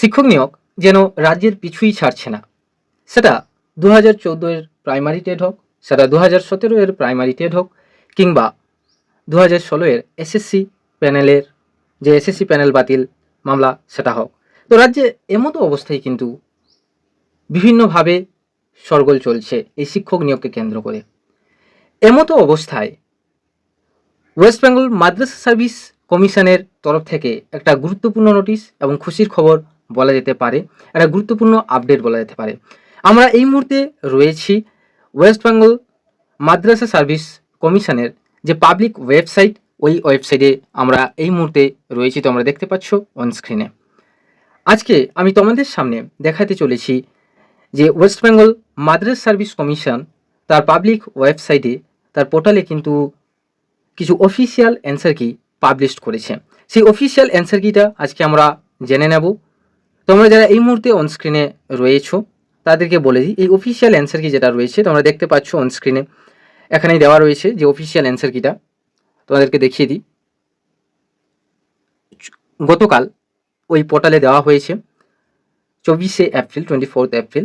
শিক্ষক নিয়োগ যেন রাজ্যের পিছুই ছাড়ছে না। সেটা দু হাজার চৌদ্দোয়ের প্রাইমারি টেট হোক, সেটা দু হাজার সতেরো এর প্রাইমারি টেট হোক, কিংবা দু হাজার ষোলো এর এসএসসি প্যানেলের যে এসএসসি প্যানেল বাতিল মামলা, সেটা হোক। তো রাজ্যে এমতো অবস্থায় কিন্তু বিভিন্নভাবে সরগোল চলছে এই শিক্ষক নিয়োগকে কেন্দ্র করে। এমতো অবস্থায় ওয়েস্ট বেঙ্গল মাদ্রাসা সার্ভিস কমিশনের তরফ থেকে একটা গুরুত্বপূর্ণ নোটিশ এবং খুশির খবর বলা যেতে পারে, একটা গুরুত্বপূর্ণ আপডেট বলা যেতে পারে। আমরা এই মুহূর্তে রয়েছি ওয়েস্ট বেঙ্গল মাদ্রাসা সার্ভিস কমিশনের যে পাবলিক ওয়েবসাইট ওই ওয়েবসাইটে আমরা এই মুহূর্তে রয়েছি তোমরা দেখতে পাচ্ছ অন স্ক্রিনে আজকে আমি তোমাদের সামনে দেখাতে চলেছি যে West Bengal Madrasah service commission তার পাবলিক ওয়েবসাইটে তার পোর্টালে কিন্তু কিছু অফিসিয়াল অ্যান্সার কি পাবলিশ করেছে। সেই অফিসিয়াল অ্যান্সার কিটা আজকে আমরা জেনে নেব। তোমরা যারা এই মুহূর্তে অনস্ক্রিনে রয়েছো, তাদেরকে বলে দিই, এই অফিসিয়াল অ্যান্সার কি যেটা রয়েছে, তোমরা দেখতে পাচ্ছ অনস্ক্রিনে এখানেই দেওয়া রয়েছে যে অফিসিয়াল অ্যান্সার কিটা তোমাদেরকে দেখিয়ে দিই। গতকাল ওই পোর্টালে দেওয়া হয়েছে, চব্বিশে এপ্রিল টোয়েন্টি ফোর্থ এপ্রিল।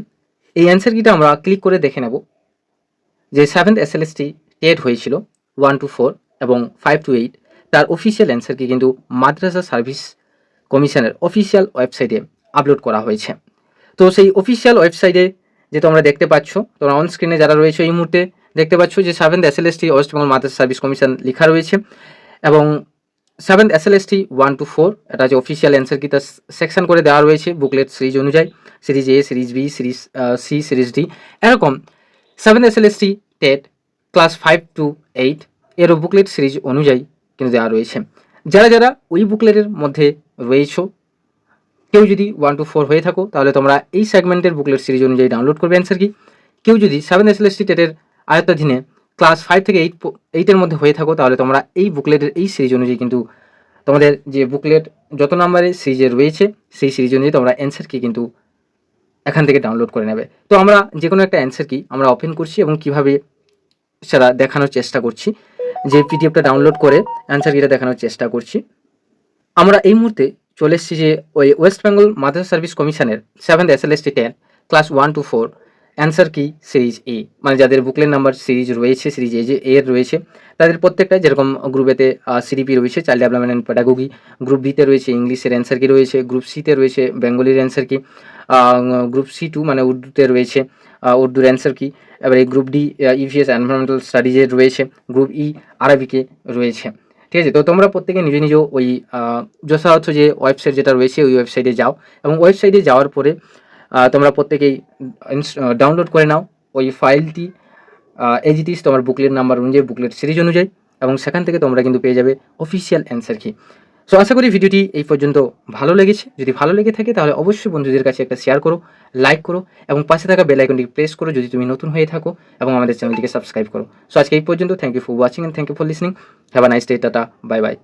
এই অ্যান্সার কিটা আমরা ক্লিক করে দেখে নেব। যে seventh S L S T TET হয়েছিল ওয়ান টু ফোর এবং ফাইভ টু এইট তার অফিসিয়াল অ্যান্সার কি কিন্তু মাদ্রাসা সার্ভিস কমিশনের অফিসিয়াল ওয়েবসাইটে আপলোড করা হয়েছে। তো সেই অফিসিয়াল ওয়েবসাইটে যে তোমরা দেখতে পাচ্ছ তোমরা অন স্ক্রিনে যারা রয়েছে এই মুহূর্তে দেখতে পাচ্ছ যে seventh S L S T West Bengal Madrasah Service Commission লেখা রয়েছে এবং seventh S L S T one two four এটা যে অফিসিয়াল অ্যান্সার কি তার সেকশন করে দেওয়া রয়েছে বুকলেট সিরিজ অনুযায়ী series A series B series C series D এরকম seven S L S T TET class five to eight এরও বুকলেট সিরিজ অনুযায়ী কিন্তু দেওয়া রয়েছে। যারা যারা ওই বুকলেটের মধ্যে রয়েছো কেউ যদি ওয়ান টু ফোর হয়ে থাকো, তাহলে তোমরা এই সেগমেন্টের বুকলেট সিরিজ অনুযায়ী ডাউনলোড করবে অ্যান্সার কি। কেউ যদি seven S L S T টেটের আয়ত্তাধীনে ক্লাস ফাইভ থেকে এইট এইটের মধ্যে হয়ে থাকো, তাহলে তোমরা এই বুকলেটের এই সিরিজ অনুযায়ী কিন্তু তোমাদের যে বুকলেট যত নাম্বারের সিরিজে রয়েছে, সেই সিরিজ অনুযায়ী তোমরা অ্যান্সার কি কিন্তু এখান থেকে ডাউনলোড করে নেবে। তো আমরা যে কোনো একটা অ্যান্সার কি আমরা ওপেন করছি এবং কীভাবে সেটা দেখানোর চেষ্টা করছি। যে পিডিএফটা ডাউনলোড করে অ্যান্সার কিটা দেখানোর চেষ্টা করছি। আমরা এই মুহূর্তে চলে এসেছি যে ওই ওয়েস্ট বেঙ্গল মাদ্রাসা সার্ভিস কমিশনের seventh S L S T ten class one two four answer key series A মানে যাদের বুকলেট নাম্বার সিরিজ রয়েছে সিরিজ এ যে এর রয়েছে, তাদের প্রত্যেকটা যেরকম গ্রুপ এতে সিডিপি রয়েছে child development and pedagogy group বিতে রয়েছে ইংলিশের অ্যান্সার কি রয়েছে গ্রুপ সিতে রয়েছে বেঙ্গলির answer key group C two মানে উর্দুতে রয়েছে উর্দুর অ্যান্সার কি এবার এই গ্রুপ ডি ইভিএস এনভারনমেন্টাল স্টাডিজের রয়েছে গ্রুপ ই আরবিকে রয়েছে। ঠিক আছে? তো তোমরা প্রত্যেকে নিজে নিজ ওই যথাযথ যে ওয়েবসাইট যেটা রয়েছে, ওই ওয়েবসাইটে যাও এবং ওয়েবসাইটে যাওয়ার পরে তোমরা প্রত্যেকেই ডাউনলোড করে নাও ওই ফাইলটি এজ ইট ইস তোমার বুকলেট নাম্বার অনুযায়ী বুকলেট সিরিজ অনুযায়ী এবং সেখান থেকে তোমরা কিন্তু পেয়ে যাবে অফিসিয়াল অ্যান্সার কি সো আশা করি ভিডিওটি এই পর্যন্ত ভালো লেগেছে। যদি ভালো লেগে থাকে, তাহলে অবশ্যই বন্ধুদের কাছে একটা শেয়ার করো লাইক করো এবং পাশে থাকা বেল আইকনটি প্রেস করো যদি তুমি নতুন হয়ে থাকো এবং আমাদের চ্যানেলটিকে সাবস্ক্রাইব করো। সো আজকে এই পর্যন্ত। Thank you for watching and thank you for listening have a nice day tata bye bye